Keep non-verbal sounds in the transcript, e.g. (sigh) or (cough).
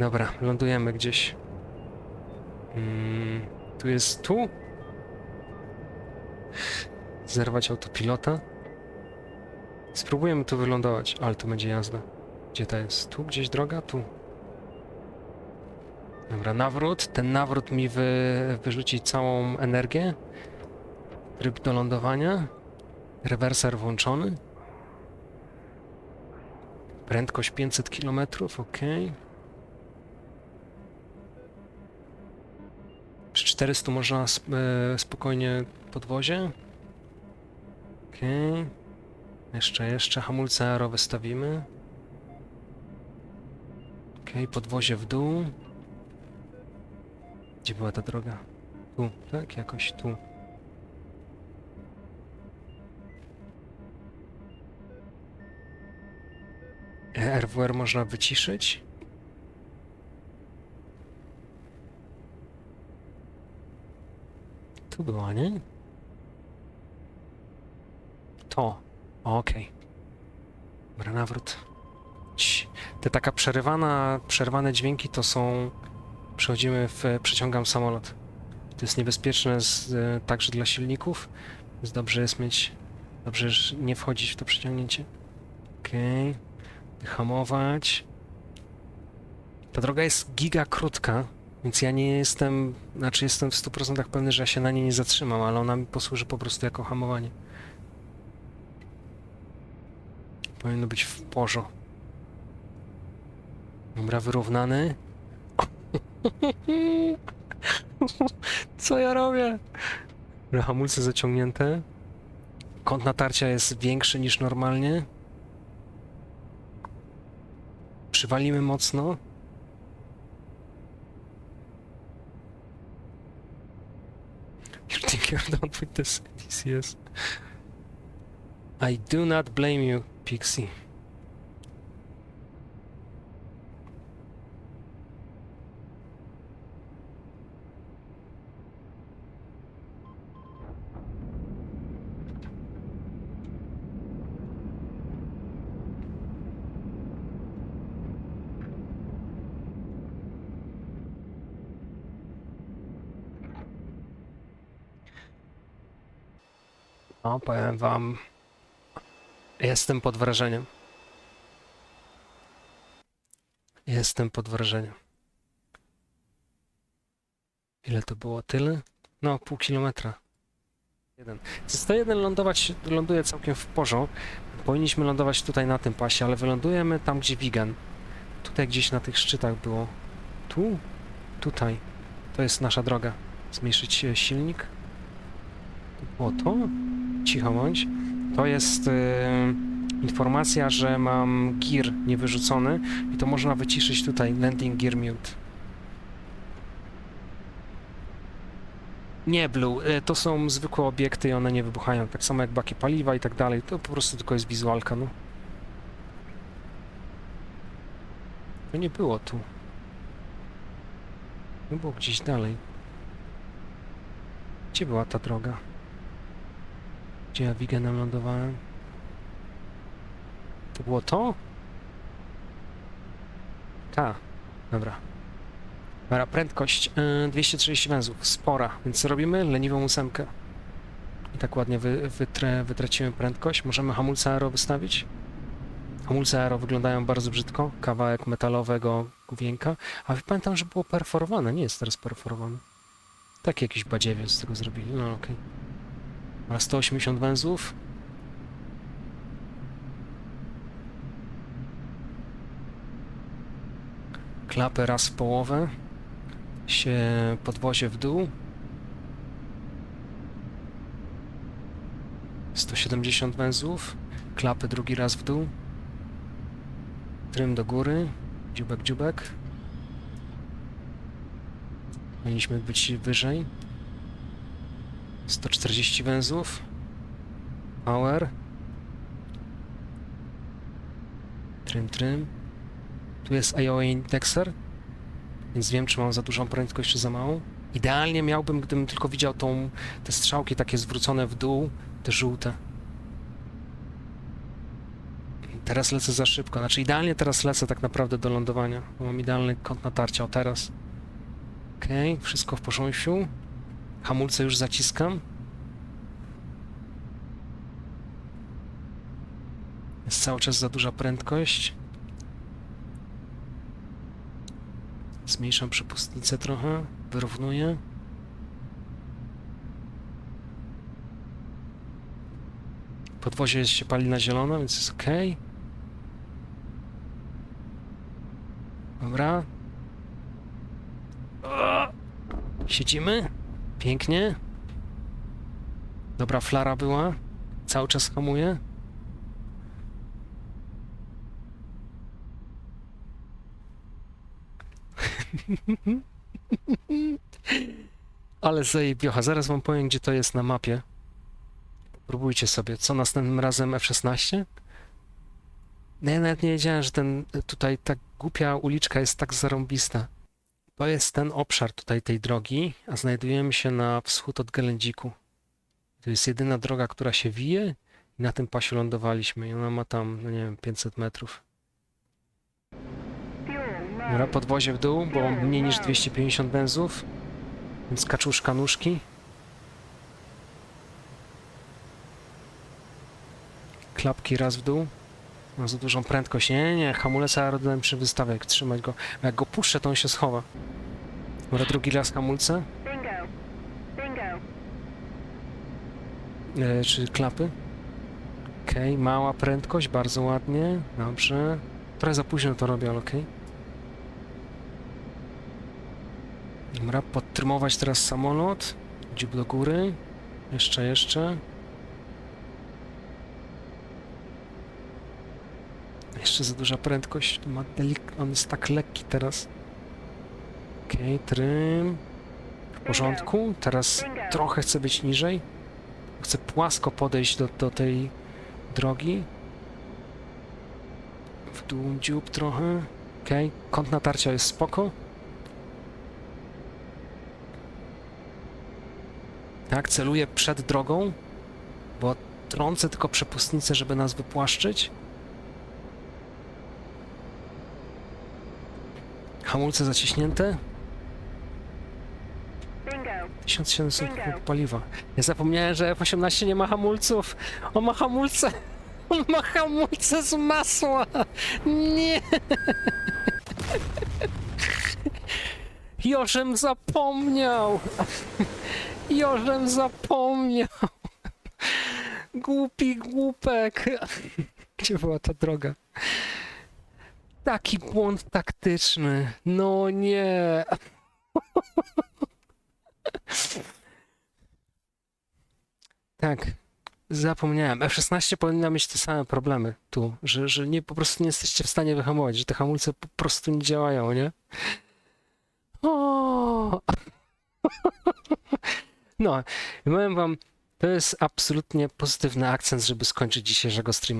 Dobra, lądujemy gdzieś. Mm, tu jest tu? Zerwać autopilota? Spróbujemy tu wylądować, ale to będzie jazda. Gdzie ta jest? Tu gdzieś droga? Tu. Dobra, nawrót. Ten nawrót mi wy, wyrzuci całą energię. Tryb do lądowania. Rewerser włączony. Prędkość 500 km, ok. 400 można sp e, spokojnie podwozie. Ok. Jeszcze, jeszcze hamulce aero wystawimy. Ok, podwozie w dół. Gdzie była ta droga? Tu, tak? Jakoś tu. E, RWR można wyciszyć. Tu była, nie? To. Okej. Dobra, nawrót. Te taka przerywana, przerwane dźwięki to są... Przechodzimy w... Przeciągam samolot. To jest niebezpieczne z, e, także dla silników, więc dobrze jest mieć... Dobrze jest nie wchodzić w to przeciągnięcie. Okej. Hamować. Ta droga jest giga krótka, więc ja nie jestem... Znaczy jestem w 100% pewny, że ja się na niej nie zatrzymam, ale ona mi posłuży po prostu jako hamowanie. Powinno być w porządku. Dobra, wyrównany. (laughs) Co ja robię? Dobra, hamulce zaciągnięte. Kąt natarcia jest większy niż normalnie. Przywalimy mocno. You're done with this DCS? I do not blame you, Pixie. No, powiem wam, jestem pod wrażeniem. Jestem pod wrażeniem. Ile to było? Tyle? No, pół kilometra. Jeden. 101 lądować, ląduje całkiem w porządku. Powinniśmy lądować tutaj na tym pasie, ale wylądujemy tam, gdzie Wigan. Tutaj gdzieś na tych szczytach było. Tu? Tutaj. To jest nasza droga. Zmniejszyć e, silnik. To było to? Cicho bądź. To jest e, informacja, że mam gear niewyrzucony i to można wyciszyć tutaj. Landing gear mute. Nie, Blue, e, to są zwykłe obiekty i one nie wybuchają. Tak samo jak baki paliwa i tak dalej. To po prostu tylko jest wizualka, no. To nie było tu. To było gdzieś dalej. Gdzie była ta droga? Gdzie ja Wigenem lądowałem? To było to? Ta. Dobra. Dobra, prędkość yy, 230 węzłów, spora, więc robimy leniwą ósemkę. I tak ładnie wy, wytrę, wytracimy prędkość. Możemy hamulce aero wystawić. Hamulce aero wyglądają bardzo brzydko, kawałek metalowego główienka, a pamiętam, że było perforowane, nie jest teraz perforowane. Tak jakiś badziewiec z tego zrobili, no okej. Okay. 180 węzłów. Klapę raz w połowę. Się podwozie w dół. 170 węzłów. Klapy drugi raz w dół. Trym do góry. Dziubek, dziubek. Powinniśmy być wyżej. 140 węzłów. Power. Trym, trym. Tu jest IOA indexer, więc wiem, czy mam za dużą prędkość, czy za małą. Idealnie miałbym, gdybym tylko widział tą, te strzałki takie zwrócone w dół, te żółte. Teraz lecę za szybko. Znaczy idealnie teraz lecę tak naprawdę do lądowania. Mam idealny kąt natarcia. O teraz. Okej, wszystko w porządku. Hamulce już zaciskam. Jest cały czas za duża prędkość. Zmniejszam przepustnicę trochę. Wyrównuję. Podwozie jest się pali na zielono, więc jest ok. Dobra. Siedzimy. Pięknie. Dobra flara była. Cały czas hamuje. Ale zajebiocha. Zaraz wam powiem, gdzie to jest na mapie. Próbujcie sobie. Co następnym razem F16? No ja nawet nie wiedziałem, że ten tutaj ta głupia uliczka jest tak zarąbista. To jest ten obszar tutaj tej drogi, a znajdujemy się na wschód od Gelędziku. To jest jedyna droga, która się wije i na tym pasie lądowaliśmy i ona ma tam, no nie wiem, 500 metrów. Dobra, podwozie w dół, bo mniej niż 250 benzów, więc kaczuszka nóżki. Klapki raz w dół. Ma za dużą prędkość. Nie, nie, nie, hamulec aerodynamiczny wystawia, jak trzymać go. Jak go puszczę, to on się schowa. Dobra, drugi raz hamulce. Bingo. Bingo. E, czy klapy. Okej, mała prędkość, bardzo ładnie. Dobrze. Trochę za późno to robię, ale okej. Dobra, podtrymować teraz samolot. Dziób do góry. Jeszcze, jeszcze. Jeszcze za duża prędkość. Ma delik... On jest tak lekki teraz. Okej, trym. W porządku. Teraz trochę chcę być niżej. Chcę płasko podejść do, do tej drogi. W dół dziób trochę. Okej, kąt natarcia jest spoko. Tak, celuję przed drogą, bo trącę tylko przepustnicę, żeby nas wypłaszczyć. Hamulce zaciśnięte. Bingo. 1700 kubów paliwa. Ja zapomniałem, że F18 nie ma hamulców. On ma hamulce. (laughs) On ma hamulce z masła. Nie. (laughs) Jożem zapomniał. (laughs) Jożem zapomniał. Głupi głupek. Gdzie była ta droga? Taki błąd taktyczny. No nie. Tak, zapomniałem. F16 powinna mieć te same problemy tu, że, że nie, po prostu nie jesteście w stanie wyhamować, że te hamulce po prostu nie działają, nie? O! No, powiem wam, to jest absolutnie pozytywny akcent, żeby skończyć dzisiejszego streama.